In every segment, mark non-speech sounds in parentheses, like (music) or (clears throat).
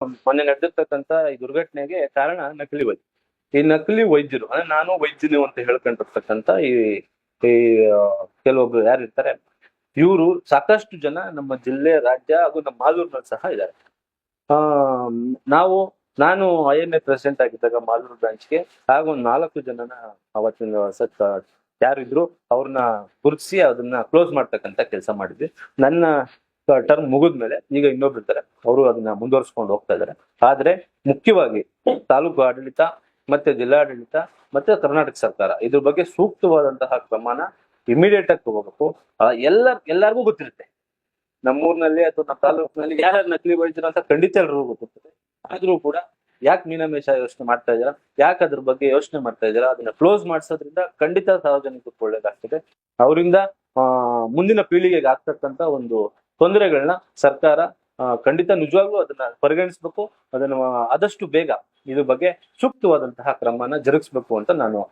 ಮೊನ್ನೆ ನಡೆದಿರ್ತಕ್ಕಂತ ಈ ದುರ್ಘಟನೆಗೆ ಕಾರಣ ನಕಲಿ ವೈದ್ಯ ಈ ನಕಲಿ ವೈದ್ಯರು, ಅಂದ್ರೆ ನಾನು ವೈದ್ಯನು ಅಂತ ಹೇಳ್ಕೊಂಡಿರ್ತಕ್ಕಂತ ಈ ಈ ಕೆಲವೊಬ್ರು ಯಾರು ಇರ್ತಾರೆ ಇವರು ಸಾಕಷ್ಟು ಜನ ನಮ್ಮ ಜಿಲ್ಲೆ, ರಾಜ್ಯ ಹಾಗೂ ನಮ್ಮ ಮಾಲೂರಿನಲ್ಲಿ ಸಹ ಇದ್ದಾರೆ. ಆ, ನಾವು, ನಾನು ಐ ಎನ್ ಎ ಪ್ರೆಸಿಡೆಂಟ್ ಆಗಿದ್ದಾಗ ಮಾಲೂರು ಬ್ರಾಂಚ್ಗೆ ಹಾಗೂ ಒಂದು ನಾಲ್ಕು ಜನನ ಅವತ್ತಿನ ಸತ್, ಯಾರಿದ್ರು ಅವ್ರನ್ನ ಗುರುತಿಸಿ ಅದನ್ನ ಕ್ಲೋಸ್ ಮಾಡ್ತಕ್ಕಂತ ಕೆಲಸ ಮಾಡಿದ್ವಿ. ನನ್ನ ಟರ್ಮ್ ಮುಗಿದ್ಮೇಲೆ ಈಗ ಇನ್ನೊಬ್ರು ಇರ್ತಾರೆ. ಅವರು ಅದನ್ನ ಮುಂದುವರಿಸ್ಕೊಂಡು ಹೋಗ್ತಾ ಇದ್ದಾರೆ. ಆದ್ರೆ ಮುಖ್ಯವಾಗಿ ತಾಲೂಕು ಆಡಳಿತ ಮತ್ತೆ ಜಿಲ್ಲಾಡಳಿತ ಮತ್ತೆ ಕರ್ನಾಟಕ ಸರ್ಕಾರ ಇದ್ರ ಬಗ್ಗೆ ಸೂಕ್ತವಾದಂತಹ ಕ್ರಮನ ಇಮಿಡಿಯೇಟ್ ಆಗಿ ತಗೋಬೇಕು. ಎಲ್ಲ, ಎಲ್ಲರಿಗೂ ಗೊತ್ತಿರುತ್ತೆ. ನಮ್ಮೂರ್ನಲ್ಲಿ ಅಥವಾ ನಮ್ಮ ತಾಲೂಕಿನಲ್ಲಿ ಯಾರು ನಕಲಿ ಬೆಳಿತೀರ ಅಂತ ಖಂಡಿತ ಎಲ್ರಿಗೂ ಗೊತ್ತಿರ್ತದೆ. ಆದ್ರೂ ಕೂಡ ಯಾಕೆ ಮೀನಮೇಷ ಯೋಚನೆ ಮಾಡ್ತಾ ಇದ್ದೀರಾ? ಯಾಕೆ ಅದ್ರ ಬಗ್ಗೆ ಯೋಚನೆ ಮಾಡ್ತಾ ಇದ್ದೀರಾ? ಅದನ್ನ ಕ್ಲೋಸ್ ಮಾಡಿಸೋದ್ರಿಂದ ಖಂಡಿತ ಸಾರ್ವಜನಿಕರಿಗೆ ಒಳ್ಳೇದಾಗ್ತದೆ. ಅವರಿಂದ ಮುಂದಿನ ಪೀಳಿಗೆಗೆ ಆಗ್ತಕ್ಕಂತ ಒಂದು ತೊಂದರೆಗಳನ್ನ ಸರ್ಕಾರ ಖಂಡಿತ ನಿಜವಾಗ್ಲೂ ಅದನ್ನ ಪರಿಗಣಿಸ್ಬೇಕು, ಅದನ್ನ ಆದಷ್ಟು ಬೇಗ ಇದ್ರ ಬಗ್ಗೆ ಸೂಕ್ತವಾದಂತಹ ಕ್ರಮನ ಜರುಗಿಸ್ಬೇಕು ಅಂತ ನಾನು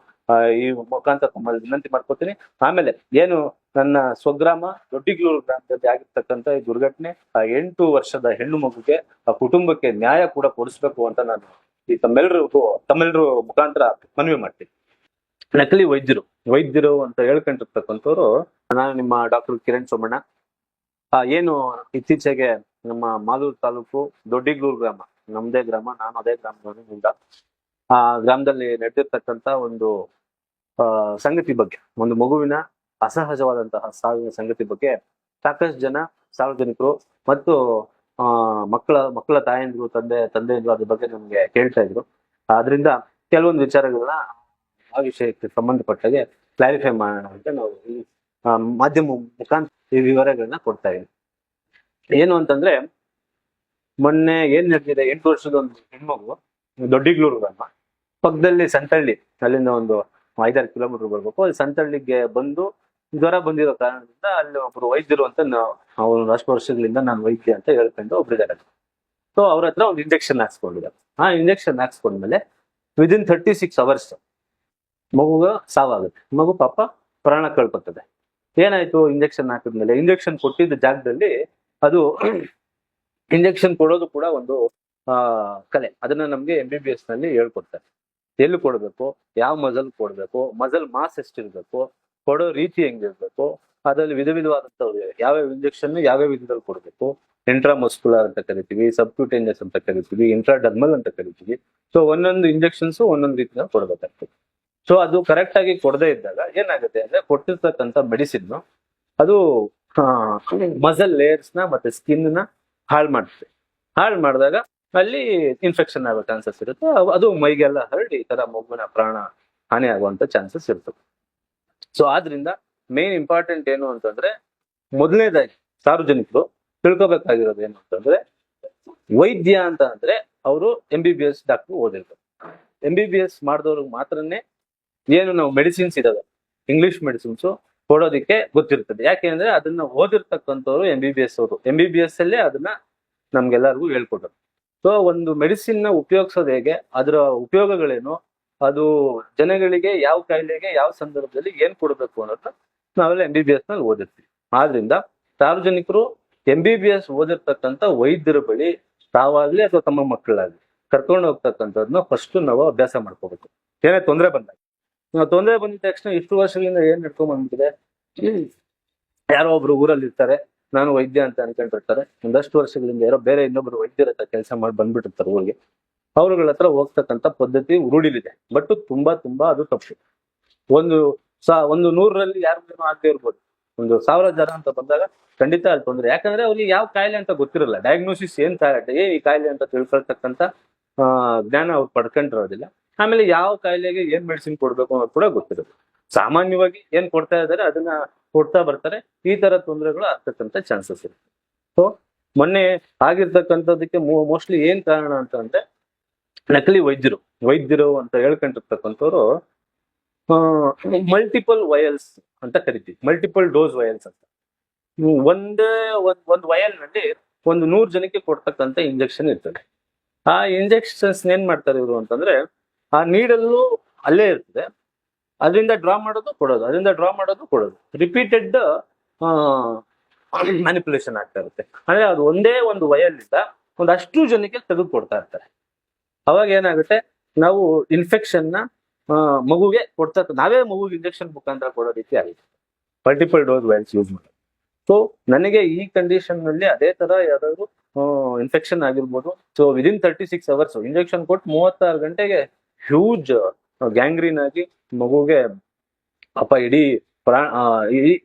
ಈ ಮುಖಾಂತರ ತಮ್ಮಲ್ಲಿ ವಿನಂತಿ ಮಾಡ್ಕೊತೀನಿ. ಆಮೇಲೆ ಏನು ನನ್ನ ಸ್ವಗ್ರಾಮ ದೊಡ್ಡಿಗ್ಲೂರು ಗ್ರಾಮದಲ್ಲಿ ಆಗಿರ್ತಕ್ಕಂಥ ಈ ದುರ್ಘಟನೆ, ಆ, ಎಂಟು ವರ್ಷದ ಹೆಣ್ಣು ಮಗುಗೆ, ಆ, ಕುಟುಂಬಕ್ಕೆ ನ್ಯಾಯ ಕೂಡ ಕೊಡಿಸ್ಬೇಕು ಅಂತ ನಾನು ಈ ತಮ್ಮೆಲ್ಲರಿಗೂ ತಮ್ಮೆಲ್ಲರೂ ಮುಖಾಂತರ ಮನವಿ ಮಾಡ್ತೀನಿ. ನಕಲಿ ವೈದ್ಯರು ವೈದ್ಯರು ಅಂತ ಹೇಳ್ಕೊಂಡಿರ್ತಕ್ಕಂಥವ್ರು, ನಾನು ನಿಮ್ಮ ಡಾಕ್ಟರ್ ಕಿರಣ್ ಸೋಮಣ್ಣ. ಏನು ಇತ್ತೀಚೆಗೆ ನಮ್ಮ ಮಾಲೂರು ತಾಲೂಕು ದೊಡ್ಡಿಗ್ಲೂರು ಗ್ರಾಮ ನಮ್ಮದೇ ಗ್ರಾಮ, ನಾನು ಅದೇ ಗ್ರಾಮದಿಂದ ಆ, ಗ್ರಾಮದಲ್ಲಿ ನಡೆದಿರ್ತಕ್ಕಂತ ಒಂದು, ಆ, ಸಂಗತಿ ಬಗ್ಗೆ, ಒಂದು ಮಗುವಿನ ಅಸಹಜವಾದಂತಹ ಸಾವಿನ ಸಂಗತಿ ಬಗ್ಗೆ ಸಾಕಷ್ಟು ಜನ ಸಾರ್ವಜನಿಕರು ಮತ್ತು, ಆ, ಮಕ್ಕಳ ಮಕ್ಕಳ ತಾಯಂದಿರು, ತಂದೆ, ತಂದೆಯಂದ್ರು ಅದ್ರ ಬಗ್ಗೆ ನಮ್ಗೆ ಕೇಳ್ತಾ ಇದ್ರು. ಆದ್ರಿಂದ ಕೆಲವೊಂದು ವಿಚಾರಗಳನ್ನ ಆ ವಿಷಯಕ್ಕೆ ಸಂಬಂಧಪಟ್ಟಾಗೆ ಕ್ಲಾರಿಫೈ ಮಾಡೋಣ ಅಂತ ನಾವು ಮಾಧ್ಯಮ ಮುಖಾಂತರ ಈ ವಿವರಗಳನ್ನ ಕೊಡ್ತಾ ಇದ್ದೀನಿ ಏನು ಅಂತಂದ್ರೆ, ಮೊನ್ನೆ ಏನ್ ನಡೆದಿದೆ? ಎಂಟು ವರ್ಷದ ಒಂದು ಹೆಣ್ಮಗು ದೊಡ್ಡಿಗ್ಲೂರು ಗ್ರಾಮ, ಪಕ್ಕದಲ್ಲಿ ಸಂತಳ್ಳಿ, ಅಲ್ಲಿಂದ ಒಂದು ಐದಾರು ಕಿಲೋಮೀಟರ್ ಬರ್ಬೇಕು. ಅಲ್ಲಿ ಸಂತಳ್ಳಿಗೆ ಬಂದು ಜ್ವರ ಬಂದಿರೋ ಕಾರಣದಿಂದ ಅಲ್ಲಿ ಒಬ್ರು ವೈದ್ಯರು ಅಂತ ಅವ್ರು ಅಷ್ಟು ವರ್ಷಗಳಿಂದ ನಾನು ವೈದ್ಯ ಅಂತ ಹೇಳ್ಕೊಂಡು ಒಬ್ರಿದ್ದಾರೆ ಸೊ ಅವ್ರ ಹತ್ರ ಒಂದು ಇಂಜೆಕ್ಷನ್ ಹಾಕ್ಸ್ಕೊಂಡಿದ್ದಾರೆ. ಆ ಇಂಜೆಕ್ಷನ್ ಹಾಕ್ಸ್ಕೊಂಡ್ಮೇಲೆ ವಿದಿನ್ ಥರ್ಟಿ ಸಿಕ್ಸ್ ಅವರ್ಸ್ ಮಗುಗ ಸಾವಾಗುತ್ತೆ. ಮಗು ಪಾಪ ಪ್ರಾಣ ಕಳ್ಕೊತದೆ ಏನಾಯ್ತು ಇಂಜೆಕ್ಷನ್ ಹಾಕಿದ್ಮೇಲೆ? ಇಂಜೆಕ್ಷನ್ ಕೊಟ್ಟಿದ್ದ ಜಾಗದಲ್ಲಿ ಅದು (clears throat) ಇಂಜೆಕ್ಷನ್ ಕೊಡೋದು ಕೂಡ ಒಂದು, ಆ, ಕಲೆ. ಅದನ್ನ ನಮ್ಗೆ ಎಂ ಬಿ ಬಿ ಎಸ್ನಲ್ಲಿ ಹೇಳ್ಕೊಡ್ತಾರೆ. ಎಲ್ಲಿ ಕೊಡ್ಬೇಕು? ಯಾವ ಮಜಲ್ ಕೊಡ್ಬೇಕು? ಮಜಲ್ ಮಾಸ್ ಎಷ್ಟಿರ್ಬೇಕು? ಕೊಡೋ ರೀತಿ ಹೆಂಗಿರ್ಬೇಕು? ಅದ್ರಲ್ಲಿ ವಿಧ ವಿಧವಾದಂತವು ಯಾವ್ಯಾವ ಇಂಜೆಕ್ಷನ್, ಯಾವ್ಯಾವ ವಿಧದಲ್ಲಿ ಕೊಡ್ಬೇಕು? ಇಂಟ್ರಾಮಸ್ಕುಲರ್ ಅಂತ ಕರಿತೀವಿ, ಸಬ್ಕ್ಯೂಟೇನಿಯಸ್ ಅಂತ ಕರಿತೀವಿ ಇಂಟ್ರಾ ಡರ್ಮಲ್ ಅಂತ ಕರಿತೀವಿ. ಸೊ ಒಂದೊಂದು ಇಂಜೆಕ್ಷನ್ಸ್ ಒಂದೊಂದು ರೀತಿಯ ಕೊಡ್ಬೇಕಾಗ್ತದೆ. ಸೊ ಅದು ಕರೆಕ್ಟ್ ಆಗಿ ಕೊಡದೇ ಇದ್ದಾಗ ಏನಾಗುತ್ತೆ ಅಂದ್ರೆ ಕೊಟ್ಟಿರ್ತಕ್ಕಂಥ ಮೆಡಿಸಿನ್ ಅದು ಮಸಲ್ ಲೇಯರ್ಸ್ನ ಮತ್ತೆ ಸ್ಕಿನ್ನ ಹಾಳು ಮಾಡುತ್ತೆ ಹಾಳು ಮಾಡಿದಾಗ ಅಲ್ಲಿ ಇನ್ಫೆಕ್ಷನ್ ಆಗೋ ಚಾನ್ಸಸ್ ಇರುತ್ತೆ. ಅದು ಮೈಗೆಲ್ಲ ಹರಡಿ ಈ ತರ ಮಗುವಿನ ಪ್ರಾಣ ಹಾನಿ ಆಗುವಂತ ಚಾನ್ಸಸ್ ಇರ್ತದೆ. ಸೊ ಆದ್ರಿಂದ ಮೇನ್ ಇಂಪಾರ್ಟೆಂಟ್ ಏನು ಅಂತಂದ್ರೆ ಮೊದಲನೇದಾಗಿ ಸಾರ್ವಜನಿಕರು ತಿಳ್ಕೊಬೇಕಾಗಿರೋದು ಏನು ಅಂತಂದ್ರೆ ವೈದ್ಯ ಅಂತ ಅಂದ್ರೆ ಅವರು M B B S doctor ಓದಿರ್ತಾರೆ. ಎಂ ಬಿ ಬಿ ಎಸ್ ಮಾಡಿದವ್ರಿಗೆ ಮಾತ್ರನೇ ಏನು ನಾವು ಮೆಡಿಸಿನ್ಸ್ ಇದಾವೆ. ಇಂಗ್ಲಿಷ್ ಮೆಡಿಸಿನ್ಸ್ ಕೊಡೋದಕ್ಕೆ ಗೊತ್ತಿರ್ತದೆ. ಯಾಕೆಂದ್ರೆ ಅದನ್ನ ಓದಿರ್ತಕ್ಕಂಥವ್ರು ಎಂ ಬಿ ಬಿ ಎಸ್ ಅವರು. ಎಂ ಬಿ ಬಿ ಎಸ್ ಅಲ್ಲೇ ಅದನ್ನ ನಮ್ಗೆಲ್ಲರಿಗೂ ಹೇಳ್ಕೊಟ್ರು ಸೊ ಒಂದು ಮೆಡಿಸಿನ್ನ ಉಪಯೋಗಿಸೋದು ಹೇಗೆ, ಅದರ ಉಪಯೋಗಗಳೇನು, ಅದು ಜನಗಳಿಗೆ ಯಾವ ಕಾಯಿಲೆಗೆ ಯಾವ ಸಂದರ್ಭದಲ್ಲಿ ಏನ್ ಕೊಡಬೇಕು ಅನ್ನೋದು ನಾವೆಲ್ಲ ಎಂ ಬಿ ಬಿ ಎಸ್ನಲ್ಲಿ ಓದಿರ್ತೀವಿ. ಆದ್ರಿಂದ ಸಾರ್ವಜನಿಕರು ಎಂ ಬಿ ಬಿ ಎಸ್ ಓದಿರ್ತಕ್ಕಂಥ ವೈದ್ಯರ ಬಳಿ ತಾವಾಗ್ಲಿ ಅಥವಾ ತಮ್ಮ ಮಕ್ಕಳಾಗ್ಲಿ ಕರ್ಕೊಂಡು ಹೋಗ್ತಕ್ಕಂಥದ್ದನ್ನ ಫಸ್ಟ್ ನಾವು ಅಭ್ಯಾಸ ಮಾಡ್ಕೋಬೇಕು. ಏನೇ ತೊಂದರೆ ಬಂದಾಗ. ತೊಂದರೆ ಬಂದಿದ ತಕ್ಷಣ ಇಷ್ಟು ವರ್ಷಗಳಿಂದ ಏನ್ ನಡ್ಕೊಂಡ್ ಯಾರೋ ಒಬ್ರು ಊರಲ್ಲಿ ಇರ್ತಾರೆ, ನಾನು ವೈದ್ಯ ಅಂತ ಅನ್ಕೊಂಡಿರ್ತಾರೆ ಒಂದಷ್ಟು ವರ್ಷಗಳಿಂದ ಯಾರೋ ಬೇರೆ ಇನ್ನೊಬ್ರು ವೈದ್ಯರ ಹತ್ರ ಕೆಲಸ ಮಾಡಿ ಬಂದ್ಬಿಟ್ಟಿರ್ತಾರೆ ಊರಿಗೆ. ಅವ್ರಗಳ ಹತ್ರ ಹೋಗ್ತಕ್ಕಂಥ ಪದ್ಧತಿ ರೂಢಿಲಿದೆ. ಬಟ್ ತುಂಬಾ ತುಂಬಾ ಅದು ತಪ್ಪು. ಒಂದು ಸಾ, ಒಂದು ನೂರರಲ್ಲಿ ಯಾರಿಗೂ ಆಗದೆ ಇರ್ಬೋದು. ಒಂದು ಸಾವಿರ ಜನ ಅಂತ ಬಂದಾಗ ಖಂಡಿತ ಅಲ್ಲಿ ತೊಂದರೆ. ಯಾಕಂದ್ರೆ ಅವ್ರಿಗೆ ಯಾವ ಕಾಯಿಲೆ ಅಂತ ಗೊತ್ತಿರಲ್ಲ. ಡಯಾಗ್ನೋಸಿಸ್ ಏನ್ ಕಾಯಿಲೆ ಏ ಈ ಕಾಯಿಲೆ ಅಂತ ತಿಳ್ಕೊಳ್ತಕ್ಕಂಥ ಜ್ಞಾನ ಅವ್ರು ಪಡ್ಕೊಂಡಿರೋದಿಲ್ಲ. ಆಮೇಲೆ ಯಾವ ಕಾಯಿಲೆಗೆ ಏನ್ ಮೆಡಿಸಿನ್ ಕೊಡ್ಬೇಕು ಅನ್ನೋದು ಕೂಡ ಗೊತ್ತಿರುತ್ತೆ ಸಾಮಾನ್ಯವಾಗಿ ಏನ್ ಕೊಡ್ತಾ ಇದ್ದಾರೆ ಅದನ್ನ ಕೊಡ್ತಾ ಬರ್ತಾರೆ. ಈ ತರ ತೊಂದರೆಗಳು ಆಗ್ತಕ್ಕಂಥ ಚಾನ್ಸಸ್ ಇರುತ್ತೆ. ಸೊ ಮೊನ್ನೆ ಆಗಿರ್ತಕ್ಕಂಥದಕ್ಕೆ ಮೋಸ್ಟ್ಲಿ ಏನ್ ಕಾರಣ ಅಂತಂದ್ರೆ ನಕಲಿ ವೈದ್ಯರು ವೈದ್ಯರು ಅಂತ ಹೇಳ್ಕೊಂಡಿರ್ತಕ್ಕಂಥವ್ರು ಮಲ್ಟಿಪಲ್ ವಯಲ್ಸ್ ಅಂತ ಕರಿತೀವಿ. ಮಲ್ಟಿಪಲ್ ಡೋಸ್ ವಯಲ್ಸ್ ಅಂತ. ಒಂದೇ ಒಂದ್ ಒಂದ್ ವಯಲ್ನಲ್ಲಿ ಒಂದು ನೂರ್ ಜನಕ್ಕೆ ಕೊಡ್ತಕ್ಕಂಥ ಇಂಜೆಕ್ಷನ್ ಇರ್ತದೆ. ಆ ಇಂಜೆಕ್ಷನ್ಸ್ ಏನ್ ಮಾಡ್ತಾರೆ ಇವರು ಅಂತಂದ್ರೆ ಆ ನೀಡಲ್ಲೂ ಅಲ್ಲೇ ಇರ್ತದೆ. ಅದರಿಂದ ಡ್ರಾ ಮಾಡೋದು ಕೊಡೋದು, ಅದರಿಂದ ಡ್ರಾ ಮಾಡೋದು ಕೊಡೋದು. ರಿಪೀಟೆಡ್ ಮ್ಯಾನಿಪುಲೇಷನ್ ಆಗ್ತಾ ಇರುತ್ತೆ. ಅಂದ್ರೆ ಅದು ಒಂದೇ ಒಂದು ವಯಲ್ಲಿಂದ ಒಂದಷ್ಟು ಜನಕ್ಕೆ ತೆಗೆದುಕೊಡ್ತಾ ಇರ್ತಾರೆ. ಅವಾಗ ಏನಾಗುತ್ತೆ? ನಾವು ಇನ್ಫೆಕ್ಷನ್ನ ಮಗುಗೆ ಕೊಡ್ತಾ ನಾವೇ ಮಗುಗೆ ಇಂಜೆಕ್ಷನ್ ಮುಖಾಂತರ ಕೊಡೋ ರೀತಿ ಆಗುತ್ತೆ ಮಲ್ಟಿಪಲ್ ಡೋಸ್ ವೈಲ್ಸ್ ಯೂಸ್ ಮಾಡಿ ಸೊ ನನಗೆ ಈ ಕಂಡೀಷನ್ನಲ್ಲಿ ಅದೇ ತರ ಯಾವ್ದಾದ್ರು ಇನ್ಫೆಕ್ಷನ್ ಆಗಿರ್ಬೋದು. So within thirty six hours injection ಕೊಟ್ಟು ಮೂವತ್ತಾರು ಗಂಟೆಗೆ ಹ್ಯೂಜ್ ಗ್ಯಾಂಗ್ರೀನ್ ಆಗಿ ಮಗುಗೆ ಪಾಪ ಇಡೀ ಪ್ರಾಣ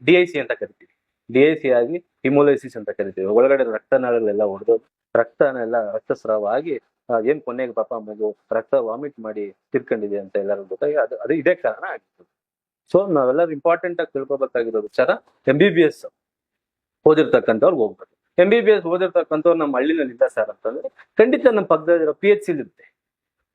ಡಿ ಐ ಸಿ ಅಂತ ಕರಿತೀವಿ. ಡಿ ಐ ಸಿ ಆಗಿ ಹಿಮೋಲೈಸಿಸ್ ಅಂತ ಕರಿತೀವಿ. ಒಳಗಡೆ ರಕ್ತನಾಳಗಳೆಲ್ಲ ಹೊಡೆದು ರಕ್ತನೆಲ್ಲ ರಕ್ತಸ್ರಾವ ಆಗಿ ಏನ್ ಕೊನೆಗೆ ಪಾಪ ಮಗು ರಕ್ತ ವಾಮಿಟ್ ಮಾಡಿ ತಿರ್ಕೊಂಡಿದೆ ಅಂತ ಎಲ್ಲರೂ ಗೊತ್ತಾಗಿ ಅದು ಅದು ಇದೇ ಕಾರಣ ಆಗಿತ್ತು. ಸೊ ನಾವೆಲ್ಲರೂ ಇಂಪಾರ್ಟೆಂಟ್ ಆಗಿ ತಿಳ್ಕೊಬೇಕಾಗಿರೋ ವಿಚಾರ ಎಂ ಬಿ ಬಿ ಎಸ್ ಓದಿರ್ತಕ್ಕಂಥವ್ರಿಗೆ ಹೋಗ್ಬೇಕು. ಎಂ ಬಿ ಬಿ ಎಸ್ ಓದಿರ್ತಕ್ಕಂಥವ್ರು ನಮ್ಮ ಹಳ್ಳಿನಲ್ಲಿ ಇಲ್ಲ ಸರ್ ಅಂತಂದ್ರೆ ಖಂಡಿತ ನಮ್ಮ ಪಕ್ಕದಲ್ಲಿರೋ ಪಿ ಎಚ್ ಸಿ ಇರುತ್ತೆ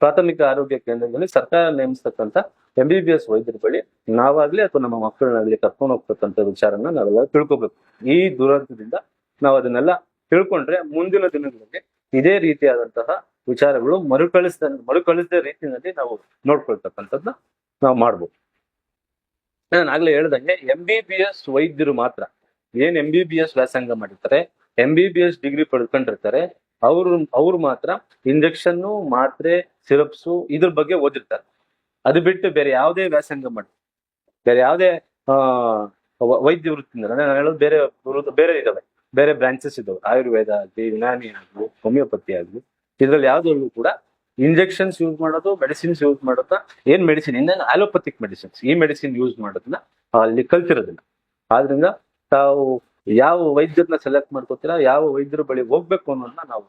ಪ್ರಾಥಮಿಕ ಆರೋಗ್ಯ ಕೇಂದ್ರದಲ್ಲಿ ಸರ್ಕಾರ ನೇಮಿಸ್ತಕ್ಕಂಥ ಎಂ ಬಿ ಬಿ ಎಸ್ ವೈದ್ಯರ ಬಳಿ ನಾವಾಗ್ಲಿ ಅಥವಾ ನಮ್ಮ ಮಕ್ಕಳನ್ನಾಗ್ಲಿ ಕರ್ಕೊಂಡು ಹೋಗ್ತಕ್ಕಂಥ ವಿಚಾರನ ನಾವೆಲ್ಲ ತಿಳ್ಕೊಬೇಕು. ಈ ದುರಂತದಿಂದ ನಾವು ಅದನ್ನೆಲ್ಲ ತಿಳ್ಕೊಂಡ್ರೆ ಮುಂದಿನ ದಿನಗಳಲ್ಲಿ ಇದೇ ರೀತಿಯಾದಂತಹ ವಿಚಾರಗಳು ಮರುಕಳಿಸದ ಮರುಕಳಿಸದ ರೀತಿಯಲ್ಲಿ ನಾವು ನೋಡ್ಕೊಳ್ತಕ್ಕಂಥದ್ದನ್ನ ನಾವು ಮಾಡ್ಬೋದು. ನಾನು ಆಗ್ಲೇ ಹೇಳ್ದಂಗೆ ಎಂ ಬಿ ಬಿ ಎಸ್ ವೈದ್ಯರು ಮಾತ್ರ ಏನ್ ಎಂ ಬಿ ಬಿ ಎಸ್ ವ್ಯಾಸಂಗ ಮಾಡಿರ್ತಾರೆ M B B S degree ಪಡ್ಕೊಂಡಿರ್ತಾರೆ ಅವರು, ಅವ್ರು ಮಾತ್ರ ಇಂಜೆಕ್ಷನ್ನು, ಮಾತ್ರೆ, ಸಿರಪ್ಸು ಇದ್ರ ಬಗ್ಗೆ ಓದಿರ್ತಾರೆ. ಅದು ಬಿಟ್ಟು ಬೇರೆ ಯಾವುದೇ ವ್ಯಾಸಂಗ ಮಾಡಿ. ಬೇರೆ ಯಾವುದೇ ವೈದ್ಯ ವೃತ್ತಿಯಿಂದ ಅಂದ್ರೆ ನಾನು ಹೇಳೋದು ಬೇರೆ ಬೇರೆ ಇದಾವೆ. ಬೇರೆ ಬ್ರಾಂಚಸ್ ಇದಾವೆ. ಆಯುರ್ವೇದ ಆಗಲಿ, ಯುನಾನಿ ಆಗ್ಲಿ ಹೋಮಿಯೋಪತಿ ಆಗ್ಲಿ, ಇದ್ರಲ್ಲಿ ಯಾವ್ದ್ರಲ್ಲೂ ಕೂಡ ಇಂಜೆಕ್ಷನ್ಸ್ ಯೂಸ್ ಮಾಡೋದು ಮೆಡಿಸಿನ್ಸ್ ಯೂಸ್ ಮಾಡೋದಾ, ಏನ್ ಮೆಡಿಸಿನ್ ಇನ್ನೇನು ಆಲೋಪತಿಕ್ ಮೆಡಿಸಿನ್ಸ್ ಈ ಮೆಡಿಸಿನ್ ಯೂಸ್ ಮಾಡೋದನ್ನ ಅಲ್ಲಿ ಕಲ್ತಿರೋದಿಲ್ಲ. ಆದ್ರಿಂದ ತಾವು ಯಾವ ವೈದ್ಯರನ್ನ ಸೆಲೆಕ್ಟ್ ಮಾಡ್ಕೋತೀರಾ, ಯಾವ ವೈದ್ಯರ ಬಳಿ ಹೋಗ್ಬೇಕು ಅನ್ನೋದನ್ನ ನಾವು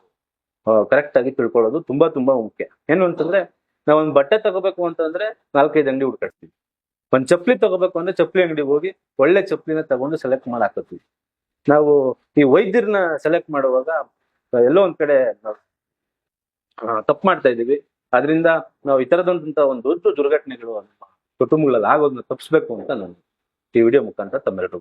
ಕರೆಕ್ಟ್ ಆಗಿ ತಿಳ್ಕೊಳ್ಳೋದು ತುಂಬಾ ತುಂಬಾ ಮುಖ್ಯ. ಏನು ಅಂತಂದ್ರೆ ನಾವು ಒಂದು ಬಟ್ಟೆ ತಗೋಬೇಕು ಅಂತಂದ್ರೆ ನಾಲ್ಕೈದು ಅಂಗಡಿ ಹುಡ್ಕಾಡ್ತೀವಿ. ಒಂದ್ ಚಪ್ಪಲಿ ತಗೋಬೇಕು ಅಂದ್ರೆ ಚಪ್ಪಲಿ ಅಂಗಡಿಗೆ ಹೋಗಿ ಒಳ್ಳೆ ಚಪ್ಪಲಿನ ತಗೊಂಡು ಸೆಲೆಕ್ಟ್ ಮಾಡಾಕತ್ತೀವಿ ನಾವು ಈ ವೈದ್ಯರನ್ನ ಸೆಲೆಕ್ಟ್ ಮಾಡುವಾಗ ಎಲ್ಲೋ ಒಂದ್ ಕಡೆ ತಪ್ಪು ಮಾಡ್ತಾ ಇದೀವಿ ಅದರಿಂದ ನಾವು ಈ ತರದಂತ ಒಂದು ದೊಡ್ಡ ದುರ್ಘಟನೆಗಳು ಕುಟುಂಬಗಳಲ್ಲಿ ಆಗೋದನ್ನ ತಪ್ಪಿಸ್ಬೇಕು ಅಂತ ನಾನು ಈ ವಿಡಿಯೋ ಮುಖಾಂತರ ತಮ್ಮೆಲ್ಲರಿಗೂ